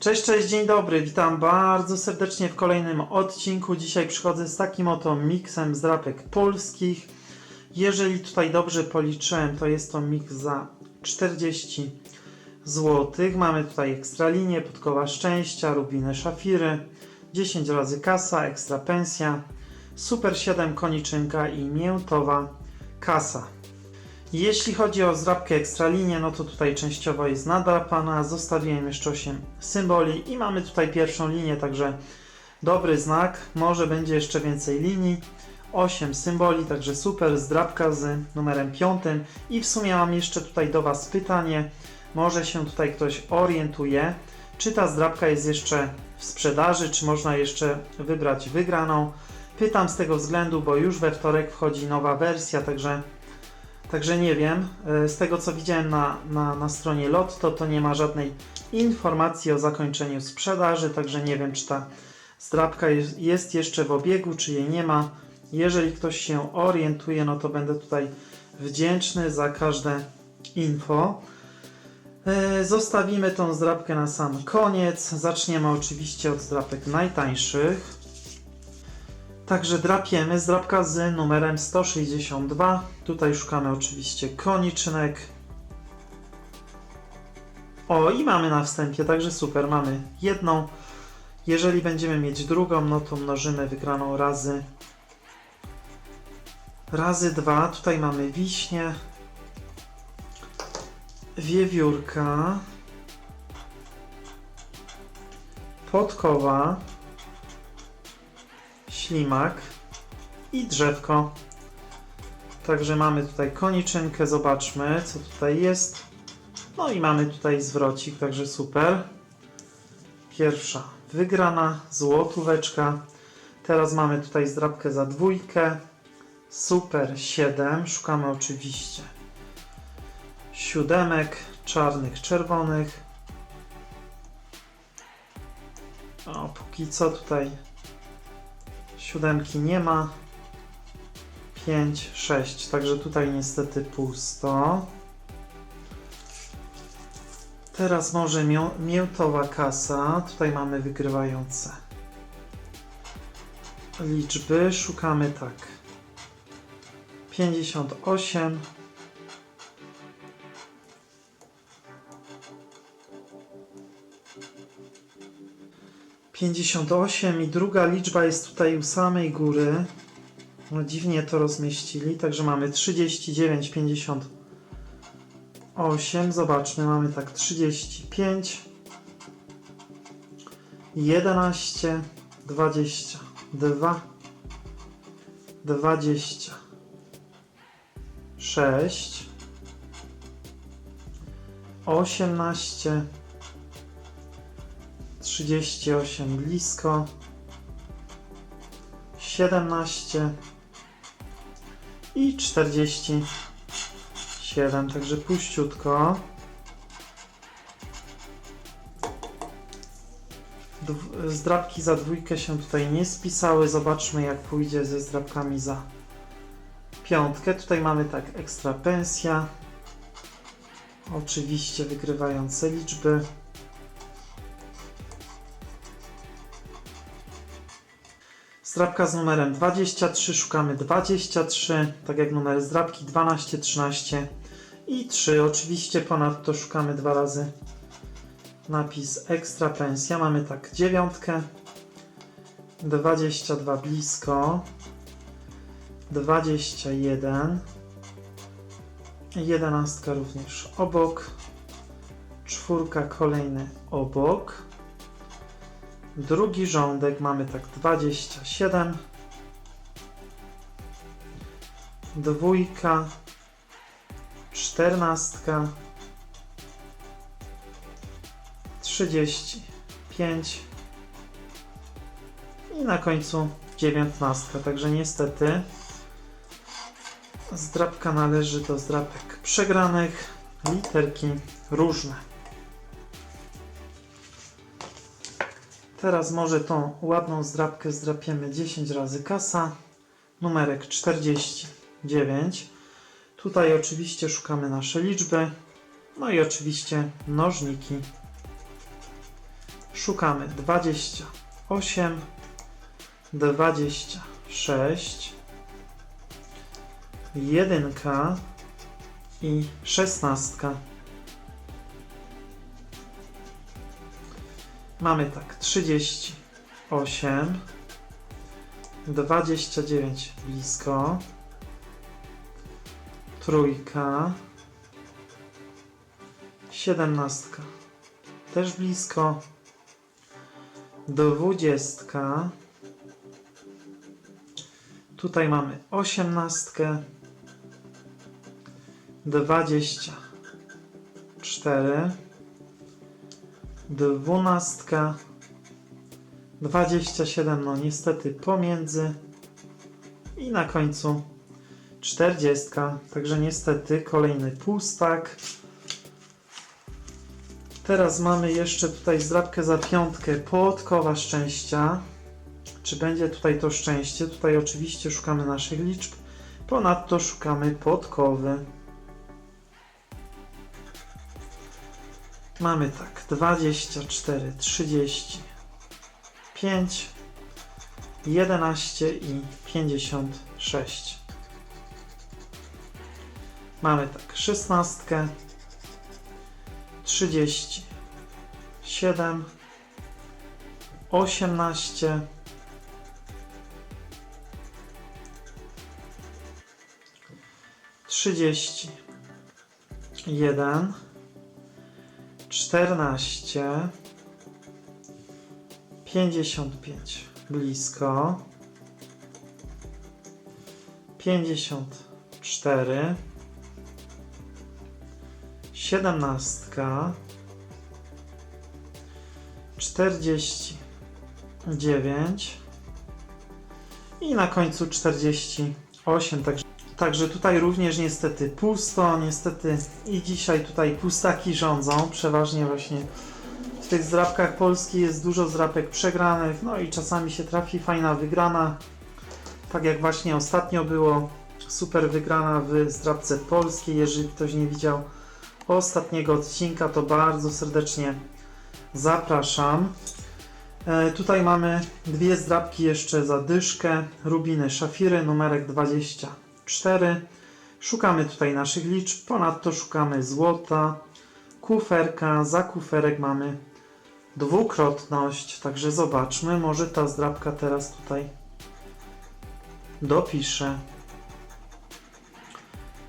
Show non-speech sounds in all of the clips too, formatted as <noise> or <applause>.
Cześć, cześć, dzień dobry, witam bardzo serdecznie w kolejnym odcinku. Dzisiaj przychodzę z takim oto miksem z drapek polskich. Jeżeli tutaj dobrze policzyłem, to jest to miks za 40 zł. Mamy tutaj ekstralinię, podkowa szczęścia, rubiny szafiry, 10 razy kasa, ekstra pensja, super 7 koniczynka i miętowa kasa. Jeśli chodzi o zdrabkę ekstralinię, no to tutaj częściowo jest nadrapana. Zostawiłem jeszcze 8 symboli i mamy tutaj pierwszą linię, także dobry znak. Może będzie jeszcze więcej linii. 8 symboli, także super. Zdrabka z numerem 5. I w sumie mam jeszcze tutaj do Was pytanie. Może się tutaj ktoś orientuje, czy ta zdrabka jest jeszcze w sprzedaży, czy można jeszcze wybrać wygraną. Pytam z tego względu, bo już we wtorek wchodzi nowa wersja, także Także nie wiem. E, Z tego co widziałem na, na, na stronie Lotto, to nie ma żadnej informacji o zakończeniu sprzedaży, także nie wiem, czy ta zdrabka jest, jeszcze w obiegu, czy jej nie ma. Jeżeli ktoś się orientuje, no to będę tutaj wdzięczny za każde info. E, Zostawimy tą zdrabkę na sam koniec. Zaczniemy oczywiście od zdrabek najtańszych. Także drapiemy, zdrabka z numerem 162. Tutaj szukamy oczywiście koniczynek. O, i mamy na wstępie, także super, mamy jedną. Jeżeli będziemy mieć drugą, no to mnożymy wygraną razy razy dwa. Tutaj mamy wiśnie, wiewiórka, podkowa, ślimak i drzewko. Także mamy tutaj koniczynkę, zobaczmy co tutaj jest. No i mamy tutaj zwrocik, także super. Pierwsza wygrana, złotóweczka. Teraz mamy tutaj zdrabkę za dwójkę. Super 7. Szukamy oczywiście siódemek, czarnych, czerwonych. O, póki co tutaj Siódemki nie ma. 5, 6. Także tutaj niestety pusto. Teraz może mią miętowa kasa. Tutaj mamy wygrywające liczby. Szukamy tak. 58. Pięćdziesiąt osiem i druga liczba jest tutaj u samej góry. No dziwnie to rozmieścili, także mamy 39, 58. Zobaczmy, mamy tak 35, 11, 22, 26, 18, 38 blisko, 17 i 47, także puściutko. Zdrabki za dwójkę się tutaj nie spisały. Zobaczmy jak pójdzie ze zdrabkami za piątkę. Tutaj mamy tak ekstra pensja. Oczywiście wygrywające liczby. Zdrabka z numerem 23, szukamy 23, tak jak numer zdrabki 12, 13 i 3. Oczywiście ponadto szukamy dwa razy napis ekstra pensja. Mamy tak dziewiątkę, 22 blisko, 21, jedenastka również obok, czwórka kolejny obok. Drugi rządek mamy tak 27. Dwójka. Czternastka. 35. I na końcu dziewiętnastka. Także niestety zdrabka należy do zdrabek przegranych. Literki różne. Teraz może tą ładną zdrabkę zdrapiemy 10 razy kasa. Numerek 49. Tutaj oczywiście szukamy nasze liczby. No i oczywiście mnożniki. szukamy 28, 26, jedynka i szesnastka. Mamy tak 38, 29 blisko, trójka, siedemnastka. Też blisko, dwudziestka, tutaj mamy osiemnastkę, dwadzieścia cztery, dwunastka, dwadzieścia siedem, no niestety pomiędzy i na końcu czterdziestka, także niestety kolejny pustak. Teraz mamy jeszcze tutaj zdrabkę za piątkę podkowa szczęścia. Czy będzie tutaj to szczęście? Tutaj oczywiście szukamy naszych liczb. Ponadto szukamy podkowy. Mamy tak 24, 30, 5, 11 i 56. Mamy tak 16, 30, 7, 18, trzydzieści jeden, czternaście, pięćdziesiąt pięć. Blisko, pięćdziesiąt cztery, siedemnastka, czterdzieści dziewięć. I na końcu czterdzieści osiem. Także, także tutaj również niestety pusto, niestety i dzisiaj tutaj pustaki rządzą, przeważnie właśnie w tych zdrabkach Polski jest dużo zdrapek przegranych, no i czasami się trafi fajna wygrana, tak jak właśnie ostatnio było, super wygrana w zdrabce polskiej, jeżeli ktoś nie widział ostatniego odcinka, to bardzo serdecznie zapraszam. E, tutaj mamy dwie zdrabki jeszcze za dyszkę, rubiny szafiry, numerek 24. Szukamy tutaj naszych liczb, ponadto szukamy złota, kuferka, za kuferek mamy dwukrotność, także zobaczmy, może ta zdrabka teraz tutaj dopiszę.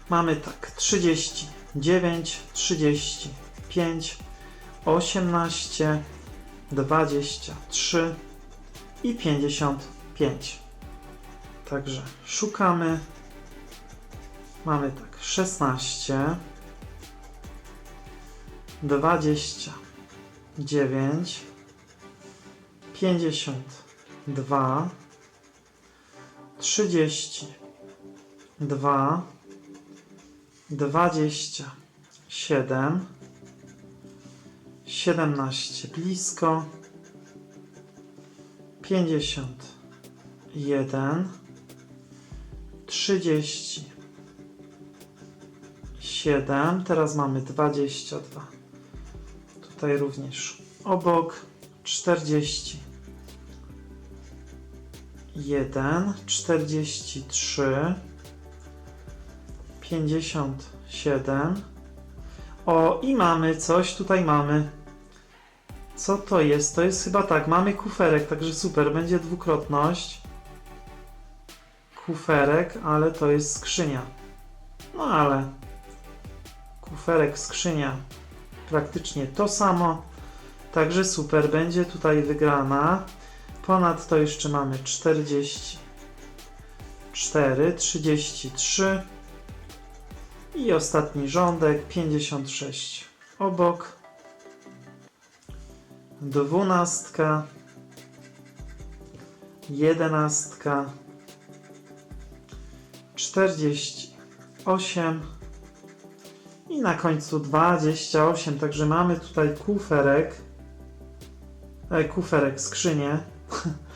Mamy tak 39, 35, 18, 23 i 55. Także szukamy. Mamy tak 16, 29, 52, 32, 27, 17 blisko, 51, 37, teraz mamy 22, tutaj również obok, 40, 1, 43, 57. O, i mamy coś, tutaj mamy. Co to jest? To jest chyba tak, mamy kuferek, także super, będzie dwukrotność. Kuferek, ale to jest skrzynia. No ale kuferek, skrzynia praktycznie to samo. Także super, będzie tutaj wygrana. Ponadto jeszcze mamy 44, 33 i ostatni rządek 56 obok. Dwunastka, jedenastka, 48 i na końcu 28. Także mamy tutaj kuferek, e, kuferek, skrzynię.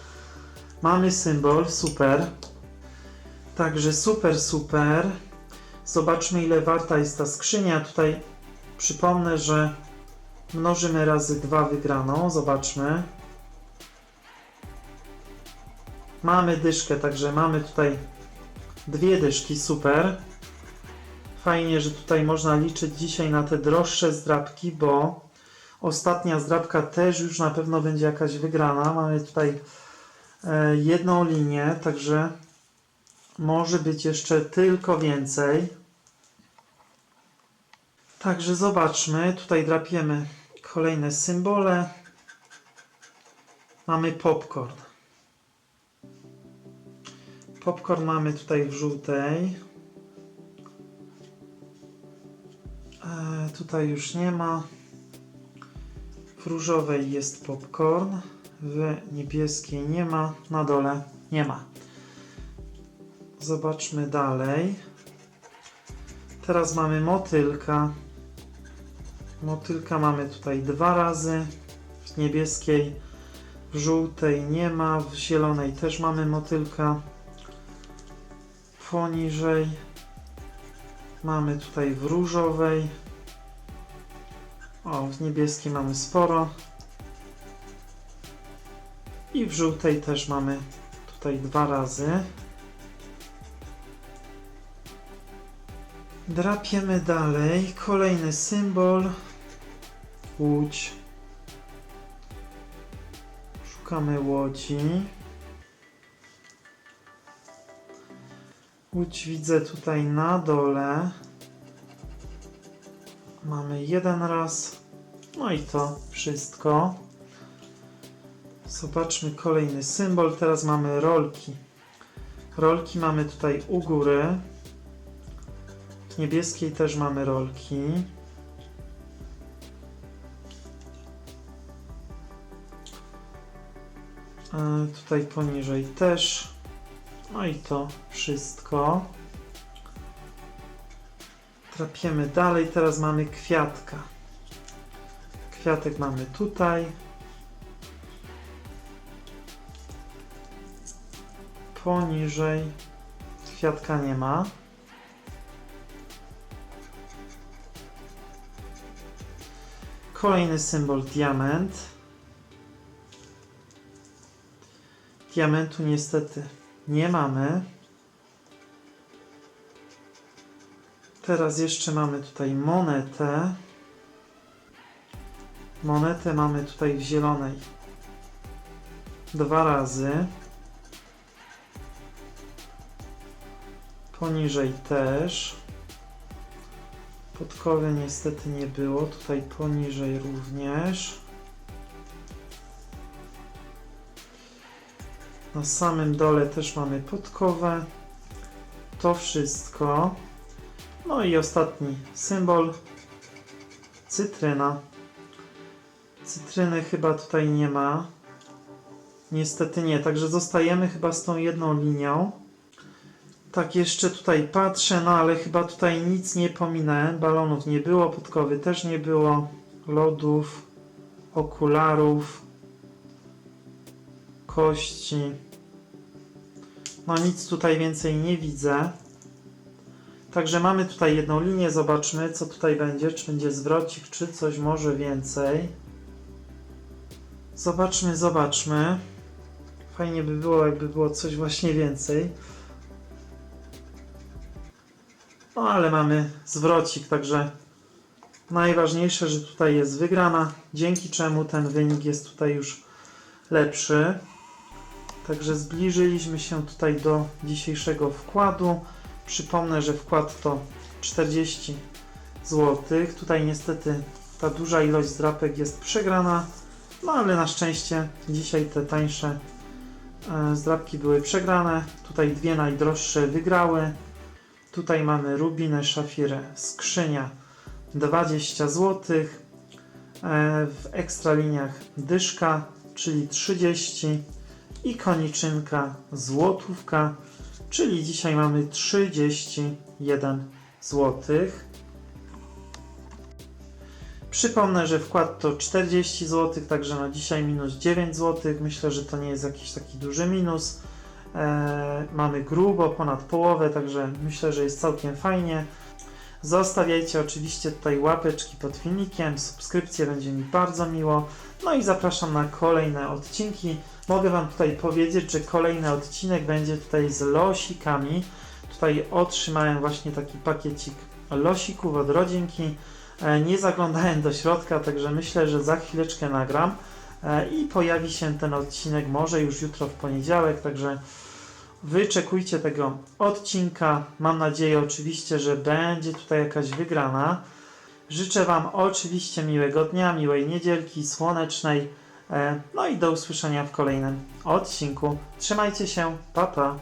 <laughs> mamy symbol, super. Także super, super. Zobaczmy ile warta jest ta skrzynia. Tutaj przypomnę, że Mnożymy razy 2 wygraną, zobaczmy. Mamy dyszkę, także mamy tutaj dwie dyszki, super. Fajnie, że tutaj można liczyć dzisiaj na te droższe zdrabki, bo ostatnia zdrabka też już na pewno będzie jakaś wygrana. Mamy tutaj e, jedną linię, także może być jeszcze tylko więcej. Także zobaczmy, tutaj drapiemy kolejne symbole. Mamy popcorn. Popcorn mamy tutaj w żółtej. E, tutaj już nie ma. W różowej jest popcorn. W niebieskiej nie ma. Na dole nie ma. Zobaczmy dalej. Teraz mamy motylka. Motylka mamy tutaj dwa razy. W niebieskiej, w żółtej nie ma. W zielonej też mamy motylka. Poniżej mamy tutaj w różowej. O, w niebieskiej mamy sporo. I w żółtej też mamy tutaj dwa razy. Drapiemy dalej. Kolejny symbol. Łódź. Szukamy łodzi. Łódź widzę tutaj na dole. Mamy jeden raz. No i to wszystko. Zobaczmy kolejny symbol. Teraz mamy rolki. Rolki mamy tutaj u góry. W niebieskiej też mamy rolki. E, tutaj poniżej też. No i to wszystko. Trapiemy dalej. Teraz mamy kwiatka. Kwiatek mamy tutaj. Poniżej kwiatka nie ma. Kolejny symbol diament. Diamentu niestety nie mamy. Teraz jeszcze mamy tutaj monetę. Monetę mamy tutaj w zielonej dwa razy. Poniżej też. Podkowy niestety nie było. Tutaj poniżej również. Na samym dole też mamy podkowę. To wszystko. No i ostatni symbol. Cytryna. Cytryny chyba tutaj nie ma. Niestety nie, także zostajemy chyba z tą jedną linią. Tak, jeszcze tutaj patrzę, no ale chyba tutaj nic nie pominąłem. Balonów nie było, podkowy też nie było, lodów, okularów, kości. No nic tutaj więcej nie widzę. Także mamy tutaj jedną linię, zobaczmy co tutaj będzie, czy będzie zwrocik, czy coś może więcej. Zobaczmy, zobaczmy. Fajnie by było, jakby było coś właśnie więcej. No ale mamy zwrocik, także najważniejsze, że tutaj jest wygrana, dzięki czemu ten wynik jest tutaj już lepszy. Także zbliżyliśmy się tutaj do dzisiejszego wkładu. Przypomnę, że wkład to 40 zł. Tutaj niestety ta duża ilość zdrapek jest przegrana, no ale na szczęście dzisiaj te tańsze e, zdrapki były przegrane. Tutaj dwie najdroższe wygrały. Tutaj mamy rubinę, szafirę, skrzynia 20 zł. E, w ekstraliniach dyszka, czyli 30 i koniczynka złotówka, czyli dzisiaj mamy 31 zł. Przypomnę, że wkład to 40 zł, także no dzisiaj minus 9 zł. Myślę, że to nie jest jakiś taki duży minus. E, mamy grubo, ponad połowę, także myślę, że jest całkiem fajnie. Zostawiajcie oczywiście tutaj łapeczki pod filmikiem, subskrypcje będzie mi bardzo miło. No i zapraszam na kolejne odcinki. Mogę Wam tutaj powiedzieć, że kolejny odcinek będzie tutaj z losikami. Tutaj otrzymałem właśnie taki pakiecik losików od rodzinki. E, Nie zaglądałem do środka, także myślę, że za chwileczkę nagram e, i pojawi się ten odcinek może już jutro w poniedziałek, także wyczekujcie tego odcinka. Mam nadzieję oczywiście, że będzie tutaj jakaś wygrana. Życzę Wam oczywiście miłego dnia, miłej niedzielki, słonecznej. E, No i do usłyszenia w kolejnym odcinku. Trzymajcie się, pa pa!